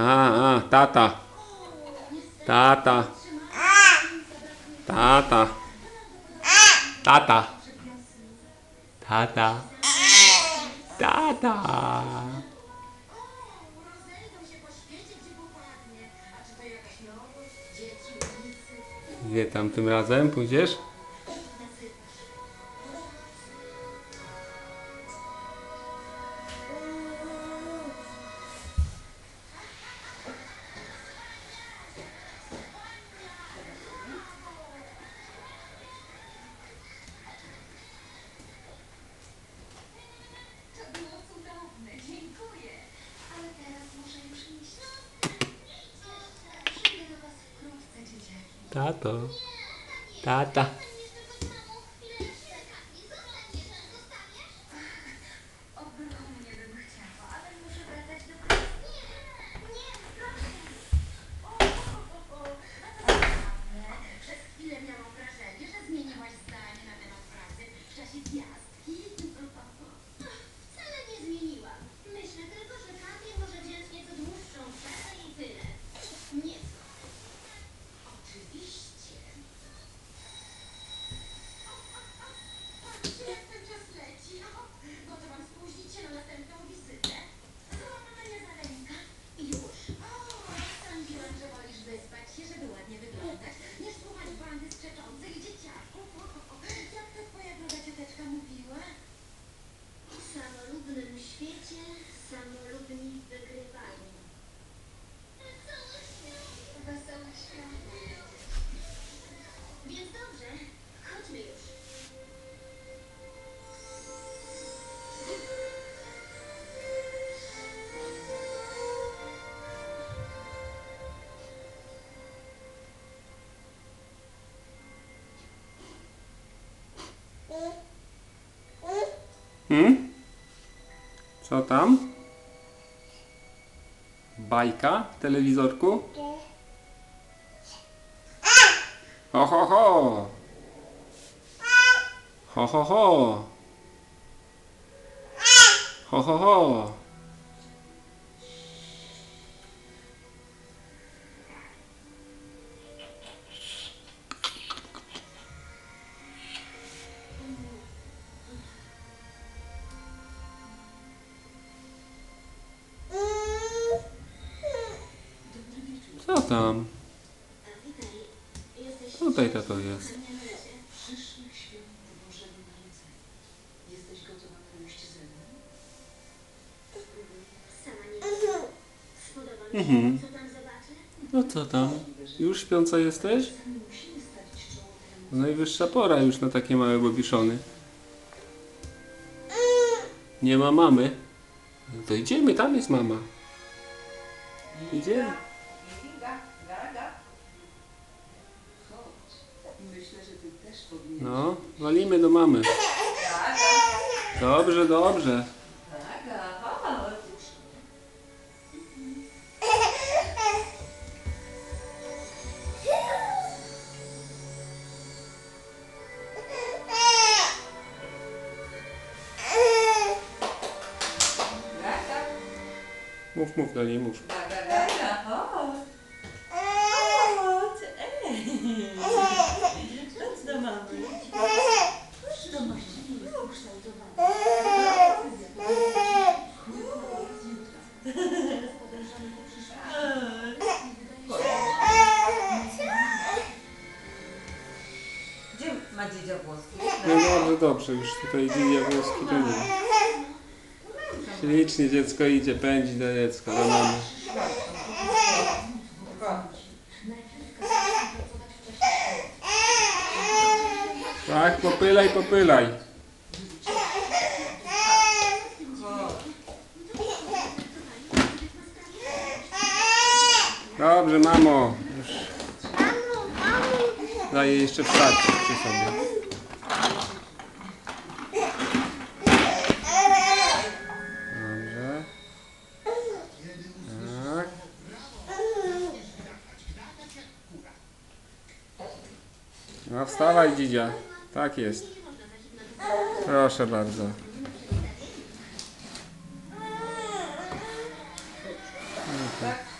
A, a, tata. Tata. Tata. Tata. Tata. Tata. Tam tym razem pójdziesz? Tato. Tata. Hmm? Co tam? Bajka w telewizorku? Ho, ho, ho! Ho, ho, ho! Ho, ho, ho! Nie wiem. Spodoba mi się, Mhm. co tam zobaczę? No co tam? Już śpiąca jesteś? Najwyższa pora już na takie małe bobiszony. Nie ma mamy. No to idziemy, tam jest mama. Idziemy. Kinga, Gaga. Chodź. Myślę, że ty też powinieneś. No, walimy do mamy. Dobrze, dobrze. Chodź. Mów, mów do niej, mów. Chodź, ma dziedzia włoski? No dobrze, dobrze, już tutaj Lidia włoski to nie. Ślicznie dziecko idzie, pędzi do dziecka, do mamy. Tak, popylaj, popylaj. Dobrze, mamo daje jeszcze psać przy sobie. Dobrze. Tak. No wstawaj dzidzia. Tak jest. Proszę bardzo. No okay.